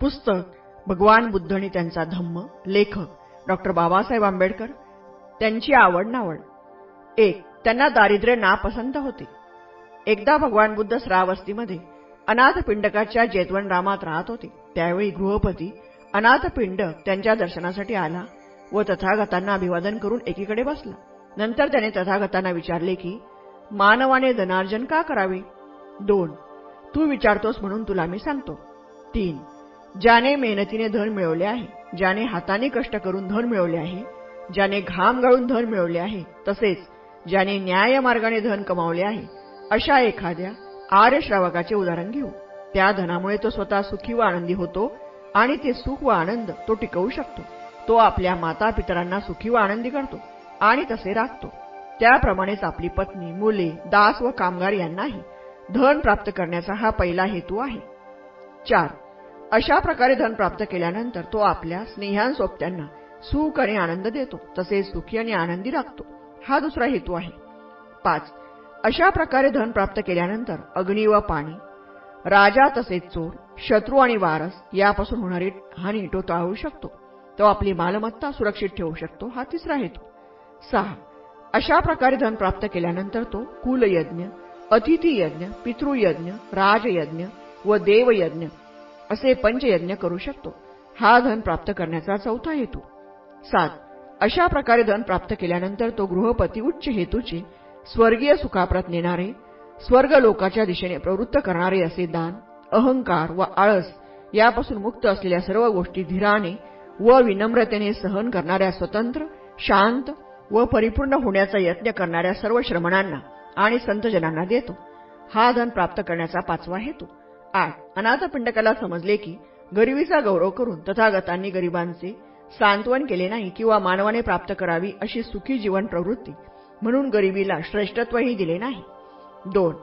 पुस्तक भगवान बुद्ध आणि त्यांचा धम्म लेखक डॉक्टर बाबासाहेब आंबेडकर त्यांची आवड नावड एक त्यांना दारिद्र्य नापसंत होते. एकदा भगवान बुद्ध श्रावस्तीमध्ये अनाथ पिंडकाच्या जेतवण रामात राहत होते. त्यावेळी गृहपती अनाथ पिंड त्यांच्या दर्शनासाठी आला व तथागतांना अभिवादन करून एकीकडे बसला. नंतर त्याने तथागतांना विचारले की मानवाने धनार्जन का करावे? दोन तू विचारतोस म्हणून तुला मी सांगतो. तीन ज्याने मेहनतीने धन मिळवले आहे ज्याने हाताने कष्ट करून धन मिळवले आहे ज्याने घाम गाळून धन मिळवले आहे तसेच ज्याने न्याय मार्गाने धन कमावले आहे अशा एखाद्या आर्य श्रावकाचे उदाहरण घेऊ. त्या धनामुळे तो स्वतः सुखी व आनंदी होतो आणि ते सुख व आनंद तो टिकवू शकतो. तो आपल्या माता पितरांना सुखी व आनंदी करतो आणि तसे राखतो. त्याप्रमाणेच आपली पत्नी मुले दास व कामगार यांनाही धन प्राप्त करण्याचा हा पहिला हेतू आहे. चार. अशा प्रकारे धन प्राप्त केल्यानंतर तो आपल्या स्नेहांसोबत्यांना सुख आणि आनंद देतो तसेच सुखी आणि आनंदी राखतो. हा दुसरा हेतू आहे. पाच अशा प्रकारे धन प्राप्त केल्यानंतर अग्नी व पाणी राजा तसेच चोर शत्रू आणि वारस यापासून होणारी हानी तो टाळू शकतो. तो आपली मालमत्ता सुरक्षित ठेवू शकतो हा तिसरा हेतू. सहा अशा प्रकारे धन प्राप्त केल्यानंतर तो कुलयज्ञ अतिथी यज्ञ पितृयज्ञ राजयज्ञ व देवयज्ञ असे पंचयज्ञ करू शकतो. हा धन प्राप्त करण्याचा चौथा हेतू. सात. अशा प्रकारे धन प्राप्त केल्यानंतर तो गृहपती उच्च हेतूचे स्वर्गीय सुखाप्रत नेणारे स्वर्ग लोकाच्या दिशेने प्रवृत्त करणारे असे दान अहंकार व आळस यापासून मुक्त असलेल्या सर्व गोष्टी धीराने व विनम्रतेने सहन करणाऱ्या स्वतंत्र शांत व परिपूर्ण होण्याचा यत्न करणाऱ्या सर्व श्रमणांना आणि संतजनांना देतो. हा धन प्राप्त करण्याचा पाचवा हेतू. आठ अनाथपिंडकाला समजले की गरिबीचा गौरव करून तथागतांनी गरिबांचे सांत्वन केले नाही किंवा मानवाने प्राप्त करावी अशी सुखी जीवन प्रवृत्ती म्हणून गरिबीला श्रेष्ठत्वही दिले नाही. दोन.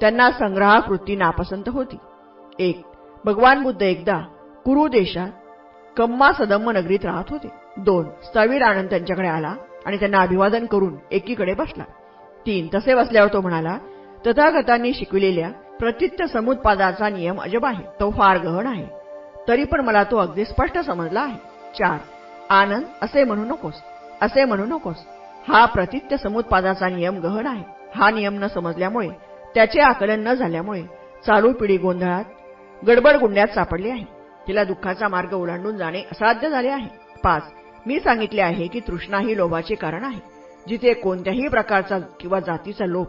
त्यांना संग्रहाकृती नापसंत होती. एक. भगवान बुद्ध एकदा कुरु देशात कम्मा सदम्म नगरीत राहत होते. दोन. स्थवीर आनंद त्यांच्याकडे आला आणि त्यांना अभिवादन करून एकीकडे बसला. तीन. तसे बसल्यावर तो म्हणाला तथागतांनी शिकविलेल्या प्रतित्य समुत्पादाचा नियम अजब आहे. तो फार गहन आहे. तरी पण मला तो अगदी स्पष्ट समजला आहे. चार. आनंद असे म्हणू नकोस. असे म्हणू नकोस. हा प्रतित्य समुत्पादाचा नियम गहन आहे. हा नियम न समजल्यामुळे त्याचे आकलन न झाल्यामुळे चालू पिढी गोंधळात गडबड गुंड्यात सापडली आहे. तिला दुःखाचा मार्ग ओलांडून जाणे असाध्य झाले आहे. पाच. मी सांगितले आहे की तृष्णा ही लोभाचे कारण आहे. जिथे कोणत्याही प्रकारचा किंवा जातीचा लोभ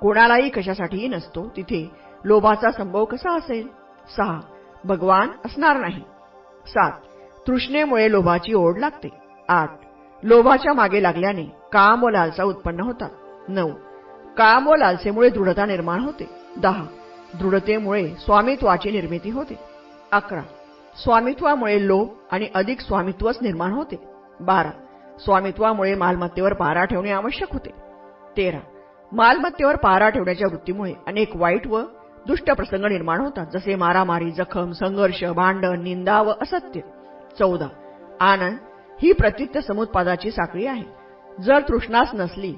कोणालाही कशासाठीही नसतो तिथे लोभाचा संभव कसा असेल? सहा. भगवान असणार नाही. सात. तृष्णेमुळे लोभाची ओढ लागते. आठ. लोभाच्या मागे लागल्याने काम व लालसा उत्पन्न होतात. नऊ. काम व लालसेमुळे दृढता निर्माण होते. दहा. दृढतेमुळे स्वामित्वाची निर्मिती होते. अकरा. स्वामित्वामुळे लोभ आणि अधिक स्वामित्वच निर्माण होते. बारा. स्वामित्वामुळे मालमत्तेवर पारा ठेवणे आवश्यक होते. तेरा. मालमत्तेवर पारा ठेवण्याच्या वृत्तीमुळे अनेक वाईट व दुष्ट प्रसंग निर्माण होतात. जसे मारामारी जखम संघर्ष भांडण निंदा व असत्य. चौदा. आनंद ही प्रतित्य समुत्पादाची साखळी आहे. जर तृष्णास नसली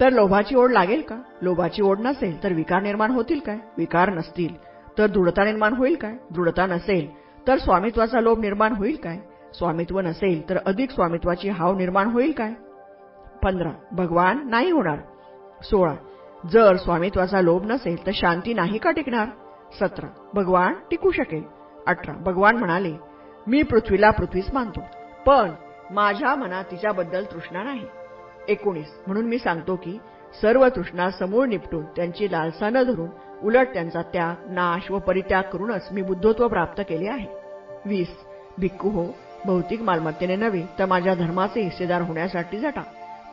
तर लोभाची ओढ लागेल का? लोभाची ओढ नसेल तर विकार निर्माण होतील काय? विकार नसतील तर दृढता निर्माण होईल काय? दृढता नसेल तर स्वामित्वाचा लोभ निर्माण होईल काय? स्वामित्व नसेल तर अधिक स्वामित्वाची हाव निर्माण होईल काय? पंधरा. भगवान नाही होणार. सोळा. जर स्वामित्वाचा लोभ नसेल तर शांती नाही का टिकणार? सतरा भगवान टिकू शकेल. अठरा भगवान म्हणाले मी पृथ्वीला पृथ्वीच मानतो पण माझ्या मनात तिच्याबद्दल तृष्णा नाही. एकोणीस म्हणून मी सांगतो की सर्व तृष्णा समूळ निपटून त्यांची लालसा न धरून उलट त्यांचा त्याग नाश व परित्याग करूनच मी बुद्धत्व प्राप्त केले आहे. वीस भिक्खू हो भौतिक मालमत्तेने नव्हे तर माझ्या धर्माचे हिस्सेदार होण्यासाठी जटा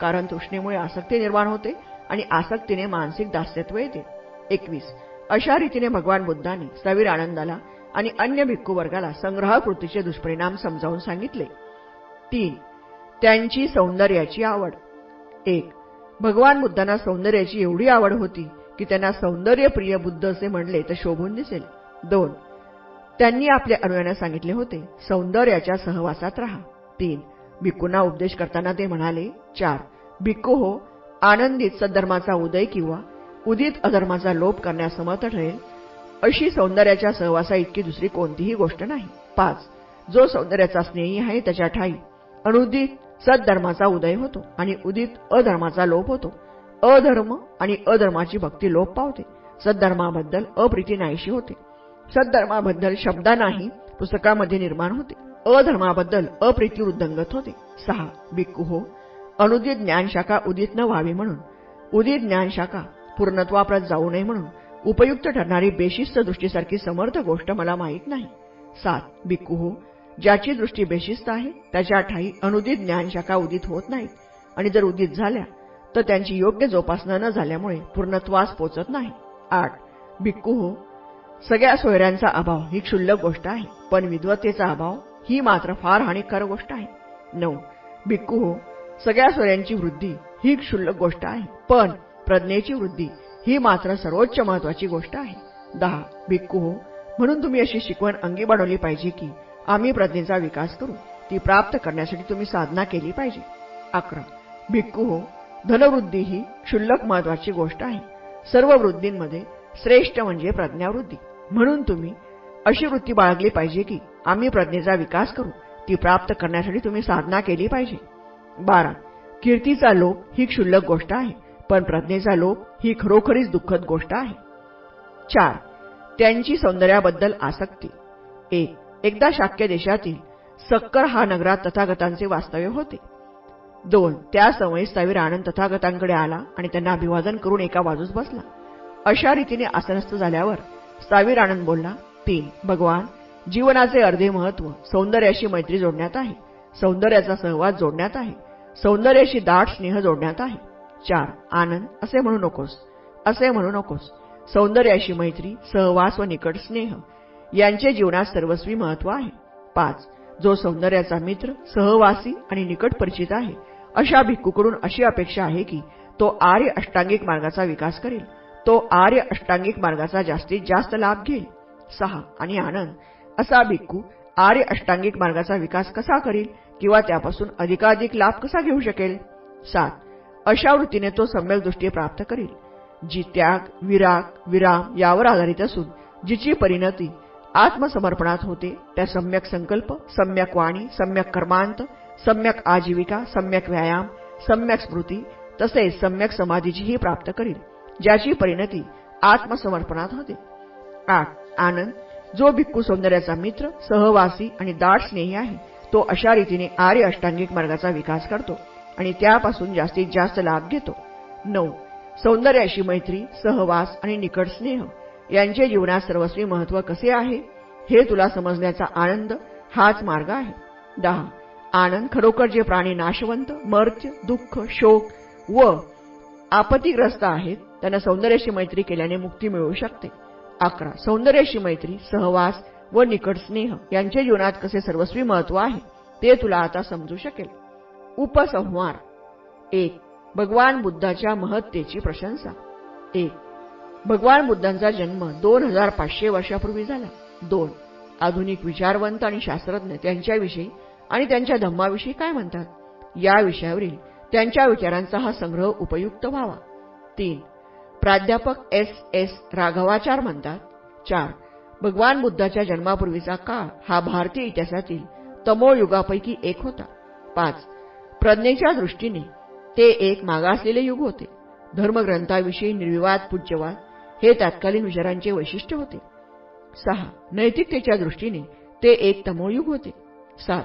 कारण तृष्णेमुळे आसक्ती निर्माण होते आणि आसक्तीने मानसिक दास्यत्व येते. एकवीस. अशा रीतीने भगवान बुद्धांनी सवीर आनंदाला आणि अन्य भिक्खूवर्गाला संग्रहकृतीचे दुष्परिणाम समजावून सांगितले. तीन. त्यांची सौंदर्याची आवड. एक. भगवान बुद्धांना सौंदर्याची एवढी आवड होती की त्यांना सौंदर्यप्रिय बुद्ध असे म्हणले तर शोभून दिसेल. दोन. त्यांनी आपल्या अनुयांना सांगितले होते सौंदर्याच्या सहवासात राहा. तीन. भिक्कूंना उपदेश करताना ते म्हणाले चार. भिक्कू हो आनंदीत सद्धर्माचा उदय किंवा उदित अधर्माचा लोप करण्यास समर्थ ठरेल अशी सौंदर्याच्या सहवासा इतकी दुसरी कोणतीही गोष्ट नाही. पाच जो सौंदर्याचा स्नेही आहे त्याच्या ठाई अनुदित सद्धर्माचा उदय होतो आणि उदित अधर्माचा लोप होतो. अधर्म आणि अधर्माची भक्ती लोप पावते. सद्धर्माबद्दल अप्रीती नाहीशी होते. सद्धर्माबद्दल शब्दांनाही पुस्तकामध्ये निर्माण होते. अधर्माबद्दल अप्रीती वृद्धंगत होते. सहा बिक्कू हो अनुदित ज्ञानशाखा उदित न व्हावी म्हणून. उदित ज्ञानशाखा पूर्णत्वाप्रत जाऊ नये म्हणून उपयुक्त ठरणारी बेशिस्त दृष्टीसारखी समर्थ गोष्ट मला माहीत नाही. सात बिक्कू हो ज्याची दृष्टी बेशिस्त आहे त्याच्या ठाई अनुदित ज्ञानशाखा उदित होत नाहीत. आणि जर उदित झाल्या तर त्यांची योग्य जोपासना न झाल्यामुळे पूर्णत्वास पोचत नाही. आठ भिक्कू हो सगळ्या सोयऱ्यांचा अभाव ही क्षुल्लक गोष्ट आहे पण विद्वत्तेचा अभाव ही मात्र फार हानिकारक गोष्ट आहे. नऊ भिक्कू हो सगळ्या सोयऱ्यांची वृद्धी ही क्षुल्लक गोष्ट आहे. पण प्रज्ञेची वृद्धी ही मात्र सर्वोच्च महत्वाची गोष्ट आहे. दहा भिक्खू हो. म्हणून तुम्ही अशी शिकवण अंगी बनवली पाहिजे की आम्ही प्रज्ञेचा विकास करू. ती प्राप्त करण्यासाठी तुम्ही साधना केली पाहिजे. अकरा भिक्खू हो. धनवृद्धी ही क्षुल्लक महत्वाची गोष्ट आहे. सर्व वृद्धींमध्ये श्रेष्ठ म्हणजे प्रज्ञावृद्धी. म्हणून तुम्ही अशी वृत्ती बाळगली पाहिजे की आम्ही प्रज्ञेचा विकास करू. ती प्राप्त करण्यासाठी तुम्ही साधना केली पाहिजे. बारा. कीर्तीचा लोभ ही क्षुल्लक गोष्ट आहे पण प्रज्ञेचा लोभ ही खरोखरीच दुःखद गोष्ट आहे. चार. त्यांची सौंदर्याबद्दल आसक्ती. एक. एकदा शाक्य देशातील सक्कर हा नगरात तथागतांचे वास्तव्य होते. दोन. त्या समयी सवीर आनंद तथागतांकडे आला आणि त्यांना अभिवादन करून एका बाजूस बसला. अशा रीतीने आसनस्थ झाल्यावर सावीर आनंद बोलला तीन. भगवान जीवनाचे अर्धे महत्त्व सौंदर्याशी मैत्री जोडण्यात आहे. सौंदर्याचा सहवास जोडण्यात आहे. सौंदर्याशी दाट स्नेह जोडण्यात आहे. चार आनंद. असे म्हणू नकोस. असे म्हणू नकोस. सौंदर्याशी मैत्री सहवास व निकट स्नेह. यांचे जीवनात सर्वस्वी महत्त्व आहे. पाच जो सौंदर्याचा मित्र सहवासी आणि निकट परिचित आहे अशा भिक्खूकडून अशी अपेक्षा आहे की तो आर्य अष्टांगिक मार्गाचा विकास करेल. तो आर्य अष्टांगिक मार्गाचा जास्तीत जास्त लाभ घेईल. सहा आणि आनंद. असा भिक्खू आर्य अष्टांगिक मार्गाचा विकास कसा करील किंवा त्यापासून अधिकाधिक लाभ कसा घेऊ शकेल? सात. अशा वृत्तीने तो सम्यक दृष्टी प्राप्त करेल. जी त्याग विराग विराम यावर आधारित असून जिची परिणती आत्मसमर्पणात होते त्या सम्यक संकल्प सम्यक वाणी सम्यक कर्मांत सम्यक आजीविका सम्यक व्यायाम सम्यक स्मृती तसेच सम्यक समाधीचीही प्राप्त करील ज्याची परिणती आत्मसमर्पणात होते. आठ. आनंद जो भिक्खू सौंदर्याचा मित्र सहवासी आणि दाट स्नेही आहे तो अशा रीतीने आर्य अष्टांगिक मार्गाचा विकास करतो आणि त्यापासून जास्तीत जास्त लाभ घेतो. नऊ. सौंदर्याशी मैत्री सहवास आणि निकट स्नेह यांचे जीवनात सर्वस्वी महत्त्व कसे आहे हे तुला समजण्याचा आनंद हाच मार्ग आहे. दहा. आनंद खरोखर जे प्राणी नाशवंत मर्त्य दुःख शोक व आपत्तीग्रस्त आहेत त्यांना सौंदर्याशी मैत्री केल्याने मुक्ती मिळू शकते. अकरा. सौंदर्याशी मैत्री सहवास व निकट स्नेह यांचे जीवनात कसे सर्वस्वी महत्त्व आहे ते तुला आता समजू शकेल. उपसंहार. एक भगवान बुद्धाच्या महत्तेची प्रशंसा. एक भगवान बुद्धांचा जन्म दोन हजार पाचशे वर्षापूर्वी झाला. दोन आधुनिक विचारवंत आणि शास्त्रज्ञ त्यांच्याविषयी आणि त्यांच्या धम्माविषयी काय म्हणतात? या विषयावरील त्यांच्या विचारांचा हा संग्रह उपयुक्त व्हावा. तीन प्राध्यापक एस एस राघवाचार म्हणतात चार भगवान बुद्धाच्या जन्मापूर्वीचा काळ हा भारतीय इतिहासातील तमोळ युगापैकी एक होता. पाच प्रज्ञेच्या दृष्टीने ते एक मागासलेले युग होते. धर्मग्रंथाविषयी निर्विवाद पूज्यवाद हे तत्कालीन विचारांचे वैशिष्ट्य होते. सहा नैतिकतेच्या दृष्टीने ते एक तमोळ युग होते. सात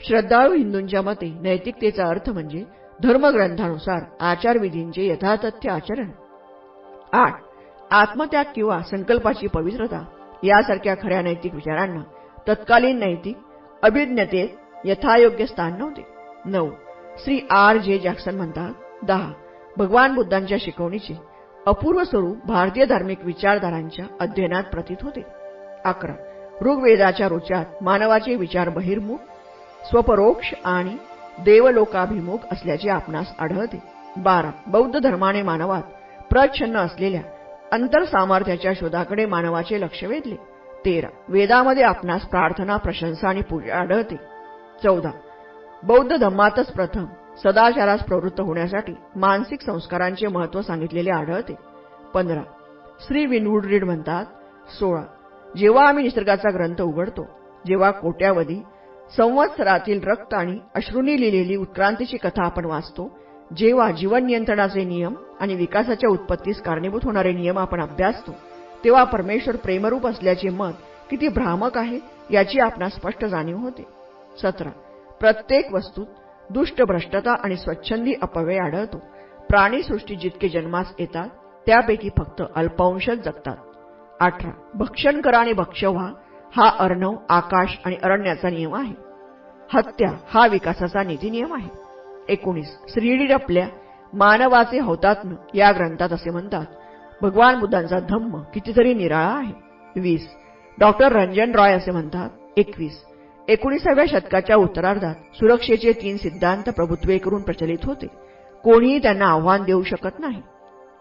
श्रद्धाळू हिंदूंच्या मते नैतिकतेचा अर्थ म्हणजे धर्मग्रंथानुसार आचारविधींचे यथातथ्य आचरण. आठ. आत्मत्याग किंवा संकल्पाची पवित्रता यासारख्या खऱ्या नैतिक विचारांना तत्कालीन नैतिक अभिज्ञतेत यथायोग्य स्थान नव्हते. नऊ. श्री आर जे जॅक्सन म्हणतात दहा. भगवान बुद्धांच्या शिकवणीचे अपूर्व स्वरूप भारतीय धार्मिक विचारधारांच्या अध्ययनात प्रतीत होते. अकरा. ऋग्वेदाच्या रोचात मानवाचे विचार बहिर्मुख स्वपरोक्ष आणि देवलोकाभिमुख असल्याचे आपणास आढळते. बारा. बौद्ध धर्माने मानवात अप्रच्छन्न असलेल्या अंतर सामर्थ्याच्या शोधाकडे मानवाचे लक्ष वेधले. तेरा. वेदामध्ये आपणास प्रार्थना प्रशंसा आणि पूजा आढळते. चौदा. बौद्ध धम्मातच प्रथम सदाचारास प्रवृत्त होण्यासाठी मानसिक संस्कारांचे महत्त्व सांगितलेले आढळते. पंधरा. श्री विनवूड रीड म्हणतात सोळा. जेव्हा आम्ही निसर्गाचा ग्रंथ उघडतो जेव्हा कोट्यावधी संवत्सरातील रक्त आणि अश्रूंनी लिहिलेली उत्क्रांतीची कथा आपण वाचतो जेव्हा जीवन नियंत्रणाचे नियम आणि विकासाच्या उत्पत्तीस कारणीभूत होणारे नियम आपण अभ्यासतो तेव्हा परमेश्वर प्रेमरूप असल्याचे मत किती भ्रामक आहे याची आपणास स्पष्ट जाणीव होते. सतरा. प्रत्येक वस्तूत दुष्ट भ्रष्टता आणि स्वच्छंदी अपव्यय आढळतो. प्राणीसृष्टी जितके जन्मास येतात त्यापैकी फक्त अल्पांशच जगतात. अठरा. भक्षण करा आणि भक्ष व्हा हा अर्णव आकाश आणि अरण्याचा नियम आहे. हत्या हा विकासाचा नियम आहे. एकोणीस. श्रीडी रपल्या मानवाचे हौतात्म्य या ग्रंथात असे म्हणतात भगवान बुद्धांचा धम्म कितीतरी निराळा आहे. वीस. डॉक्टर रंजन रॉय असे म्हणतात एकवीस. एकोणीसाव्या शतकाच्या उत्तरार्धात सुरक्षेचे तीन सिद्धांत प्रभुत्वे करून प्रचलित होते. कोणीही त्यांना आव्हान देऊ शकत नाही.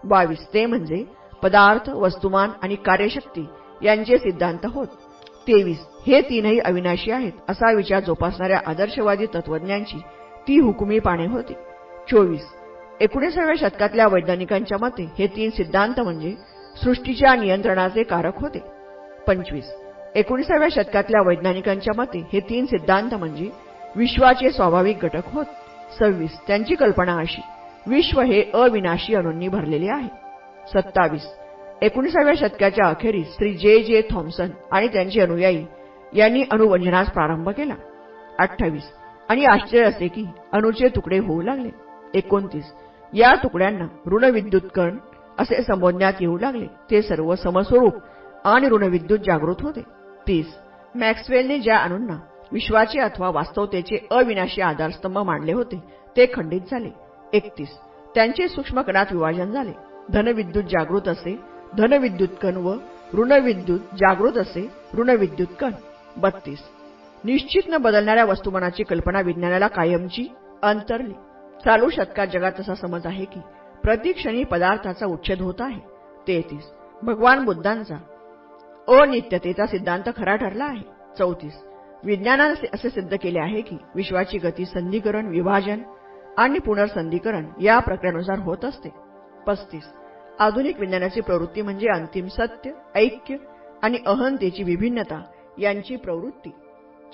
बावीस. ते म्हणजे पदार्थ वस्तुमान आणि कार्यशक्ती यांचे सिद्धांत होत. तेवीस. हे तीनही अविनाशी आहेत असा विचार जोपासणाऱ्या आदर्शवादी तत्वज्ञांची ती हुकुमी पाने होती. चोवीस. एकोणीसाव्या शतकातल्या वैज्ञानिकांच्या मते हे तीन सिद्धांत म्हणजे सृष्टीच्या नियंत्रणाचे कारक होते. पंचवीस. एकोणीसाव्या शतकातल्या वैज्ञानिकांच्या मते हे तीन सिद्धांत म्हणजे विश्वाचे स्वाभाविक घटक होत. सव्वीस. त्यांची कल्पना अशी विश्व हे अविनाशी अणूंनी भरलेले आहे. सत्तावीस. एकोणीसाव्या शतकाच्या अखेरीस श्री जे जे थॉम्सन आणि त्यांचे अनुयायी यांनी अणुवंजनास प्रारंभ केला. अठ्ठावीस. आणि आश्चर्य असे की अणुचे तुकडे होऊ लागले. एकोणतीस. या तुकड्यांना ऋणविद्युत कण असे संबोधण्यात येऊ लागले. ते सर्व समस्वरूप आणि ऋणविद्युत जागृत होते. तीस. मॅक्सवेलने ज्या अणूंना विश्वाचे अथवा वास्तवतेचे अविनाशी आधारस्तंभ मांडले होते ते खंडित झाले. एकतीस. त्यांचे सूक्ष्म कणात विभाजन झाले. धनविद्युत जागृत असे धनविद्युत कण व ऋणविद्युत जागृत असे ऋणविद्युत कण. बत्तीस. निश्चित न बदलणाऱ्या वस्तुमानाची कल्पना विज्ञानाला कायमची अंतरली. चालू शतकात जगात असा समज आहे की प्रतिक्षणी पदार्थाचा उच्छेद होत आहे. तेहतीस. भगवान बुद्धांचा अनित्यतेचा सिद्धांत खरा ठरला आहे. चौतीस. विज्ञानाने असे सिद्ध केले आहे की विश्वाची गती संधीकरण विभाजन आणि पुनर्संधीकरण या प्रक्रियेनुसार होत असते. पस्तीस. आधुनिक विज्ञानाची प्रवृत्ती म्हणजे अंतिम सत्य ऐक्य आणि अहंतेची विभिन्नता यांची प्रवृत्ती.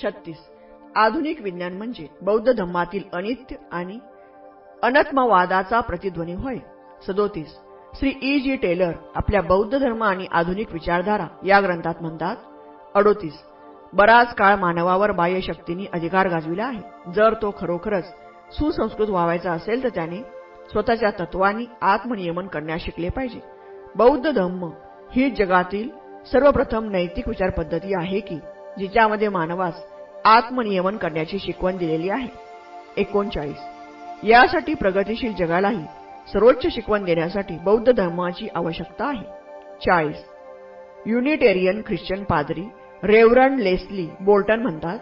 छत्तीस. आधुनिक विज्ञान म्हणजे बौद्ध धम्मातील अनित्य आणि अनत्मवादाचा प्रतिध्वनी होय. सदोतीस. श्री ई. जी. टेलर आपल्या बौद्ध धर्म आणि आधुनिक विचारधारा या ग्रंथात म्हणतात अडोतीस. बराच काळ मानवावर बाह्य शक्तींनी अधिकार गाजविला आहे. जर तो खरोखरच सुसंस्कृत व्हावायचा असेल तर त्याने स्वतःच्या तत्वांनी आत्मनियमन करण्यास शिकले पाहिजे. बौद्ध धम्म ही जगातील सर्वप्रथम नैतिक विचार पद्धती आहे की जिच्यामध्ये मानवास आत्मनियमन करण्याची शिकवण दिलेली आहे. एकोणचाळीस. यासाठी प्रगतीशील जगालाही सर्वोच्च शिकवण देण्यासाठी बौद्ध धर्माची आवश्यकता आहे. चाळीस. युनिटेरियन ख्रिश्चन पादरी रेवरंड लेस्ली बोल्टन म्हणतात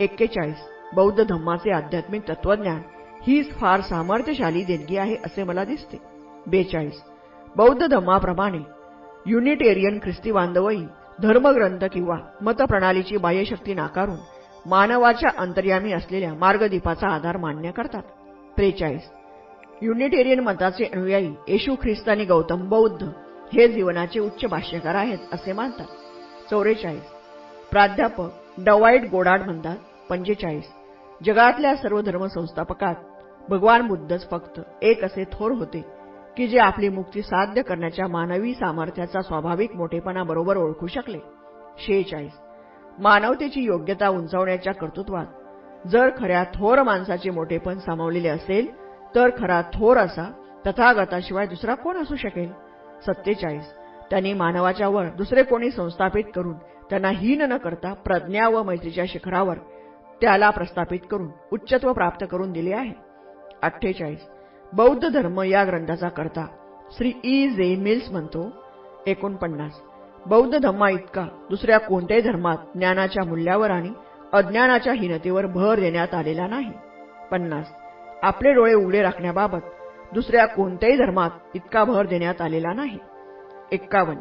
एक्केचाळीस. बौद्ध धम्माचे आध्यात्मिक तत्वज्ञान हीच फार सामर्थ्यशाली देणगी आहे असे मला दिसते. बेचाळीस. बौद्ध धम्माप्रमाणे युनिटेरियन ख्रिस्ती बांधवही धर्मग्रंथ किंवा मतप्रणालीची बाह्यशक्ती नाकारून मानवाच्या अंतर्यामी असलेल्या मार्गदीपाचा आधार मान्य करतात. त्रेचाळीस. युनिटेरियन मताचे अनुयायी येशू ख्रिस्त आणि गौतम बौद्ध हे जीवनाचे उच्च भाष्यकार आहेत असे मानतात. चौवेचाळीस. प्राध्यापक डवाईट गोडाड म्हणतात पंचेचाळीस. जगातल्या सर्व धर्मसंस्थापकात भगवान बुद्धच फक्त एक असे थोर होते की जे आपली मुक्ती साध्य करण्याच्या मानवी सामर्थ्याचा स्वाभाविक मोठेपणा बरोबर ओळखू शकले. शेचाळीस मानवतेची योग्यता उंचावण्याच्या कर्तृत्वात. जर खऱ्या थोर माणसाचे मोठेपण सामावलेले असेल तर खरा थोर असा तथागताशिवाय दुसरा कोण असू शकेल? सत्तेचाळीस. त्यांनी मानवाच्या वर दुसरे कोणी संस्थापित करून त्यांना हीन न करता प्रज्ञा व मैत्रीच्या शिखरावर त्याला प्रस्थापित करून उच्चत्व प्राप्त करून दिले आहे. अठ्ठेचाळीस. बौद्ध धर्म या ग्रंथाचा करता श्री ई जे मिल्स म्हणतो एकोणपन्नास. बौद्ध धम्मा इतका दुसऱ्या कोणत्याही धर्मात ज्ञानाच्या मूल्यावर आणि अज्ञानाच्या हीनतेवर भर देण्यात आलेला नाही. पन्नास आपले डोळे उघडे राखण्याबाबत दुसऱ्या कोणत्याही धर्मात इतका भर देण्यात आलेला नाही. एक्कावन्न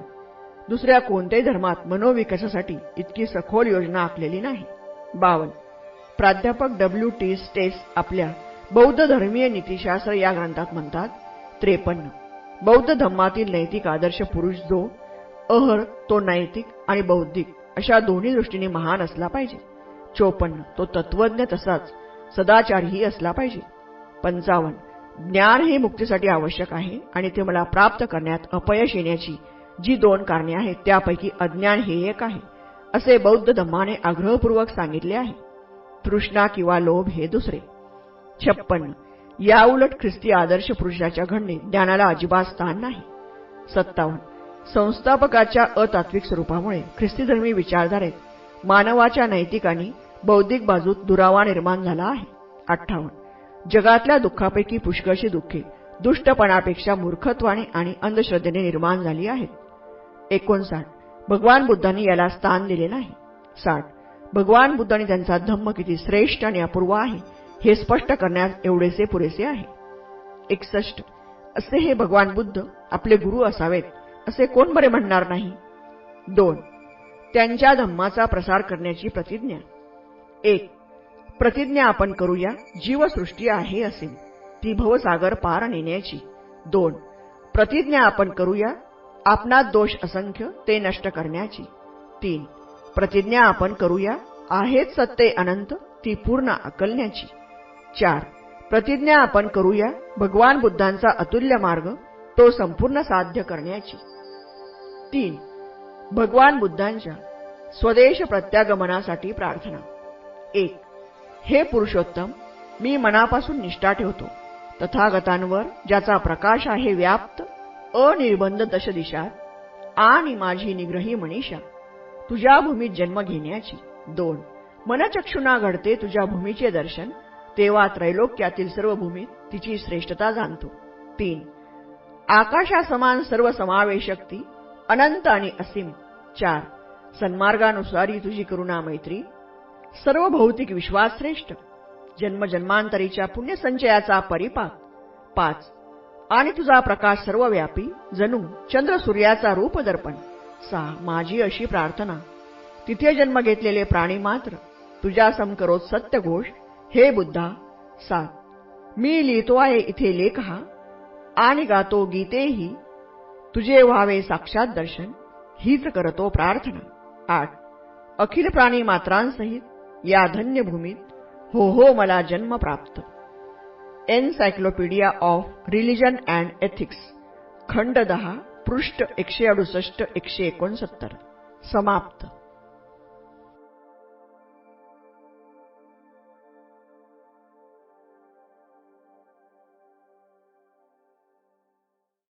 दुसऱ्या कोणत्याही धर्मात मनोविकासासाठी इतकी सखोल योजना आखलेली नाही. बावन प्राध्यापक डब्ल्यू टी स्टेस आपल्या बौद्ध धर्मीय नीतीशास्त्र या ग्रंथात म्हणतात त्रेपन्न बौद्ध धम्मातील नैतिक आदर्श पुरुष जो अहर तो नैतिक आणि बौद्धिक अशा दोन्ही दृष्टीने महान असला पाहिजे. चोपन्न तो तत्वज्ञ तसाच सदाचारीही असला पाहिजे. पंचावन्न ज्ञान हे मुक्तीसाठी आवश्यक आहे आणि ते मला प्राप्त करण्यात अपयश येण्याची जी दोन कारणे आहेत त्यापैकी अज्ञान हे एक आहे असे बौद्ध धम्माने आग्रहपूर्वक सांगितले आहे. तृष्णा किंवा लोभ हे दुसरे. छप्पन्न याउलट ख्रिस्ती आदर्श पुरुषाच्या घडणे ज्ञानाला अजिबात स्थान नाही. सत्तावन्न संस्थापकाच्या अतात्विक स्वरूपामुळे ख्रिस्तीधर्मी विचारधारेत मानवाच्या नैतिक आणि बौद्धिक बाजूत दुरावा निर्माण झाला आहे. अठ्ठावन्न. जगातल्या दुःखापैकी पुष्कळशी दुःखे दुष्टपणापेक्षा मूर्खत्वाने आणि अंधश्रद्धेने निर्माण झाली आहेत. एकोणसाठ. भगवान बुद्धांनी याला स्थान दिले नाही. साठ. भगवान बुद्ध आणि त्यांचा धम्म किती श्रेष्ठ आणि अपूर्व आहे हे स्पष्ट करण्यास एवढेसे पुरेसे आहे. एकसष्ट. असे हे भगवान बुद्ध आपले गुरु असावेत असे कोण बरे म्हणणार नाही. दोन त्यांच्या धम्माचा प्रसार करण्याची प्रतिज्ञा. एक प्रतिज्ञा आपण करूया जीवसृष्टी आहे असेल ती भवसागर पार नेण्याची. दोन प्रतिज्ञा आपण करूया आपणात दोष असंख्य ते नष्ट करण्याची. तीन प्रतिज्ञा आपण करूया आहेत सत्ते अनंत ती पूर्ण अकलण्याची. चार प्रतिज्ञा आपण करूया भगवान बुद्धांचा अतुल्य मार्ग तो संपूर्ण साध्य करण्याची. तीन. भगवान बुद्धांच्या स्वदेश प्रत्यागमनासाठी प्रार्थना. एक. हे पुरुषोत्तम मी मनापासून निष्ठा ठेवतो. तथागतांवर ज्याचा प्रकाश आहे व्याप्त अनिर्बंध दशदिशात आणि माझी निग्रही मनीषा तुझ्या भूमीत जन्म घेण्याची. दोन. मनचक्षुना घडते तुझ्या भूमीचे दर्शन तेव्हा त्रैलोक्यातील सर्व भूमीत तिची श्रेष्ठता जाणतो. तीन. आकाशासमान सर्व समावेशक ती अनंत आणि असीम. चार. सन्मार्गानुसारी तुझी करुणा मैत्री सर्व भौतिक विश्वास श्रेष्ठ. जन्मजन्मांतरीच्या पुण्यसंचयाचा परिपाक. पाच. आणि तुझा प्रकाश सर्वव्यापी. जणू चंद्र सूर्याचा रूप दर्पण. सहा. माझी अशी प्रार्थना. तिथे जन्म घेतलेले प्राणी मात्र तुझ्या समकरोत सत्यघोष हे बुद्धा. सात. मी लिहितो आहे इथे लेख हा. आणि गातो गीतेही. तुझे व्हावे साक्षात दर्शन हीच करतो प्रार्थना. आठ. अखिल प्राणी मात्रांसहित या धन्य भूमीत हो हो मला जन्म प्राप्त. Encyclopaedia of religion and ethics खंड दहा पृष्ठ एकशे अडुसष्ट एकशे एकोणसत्तर. समाप्त.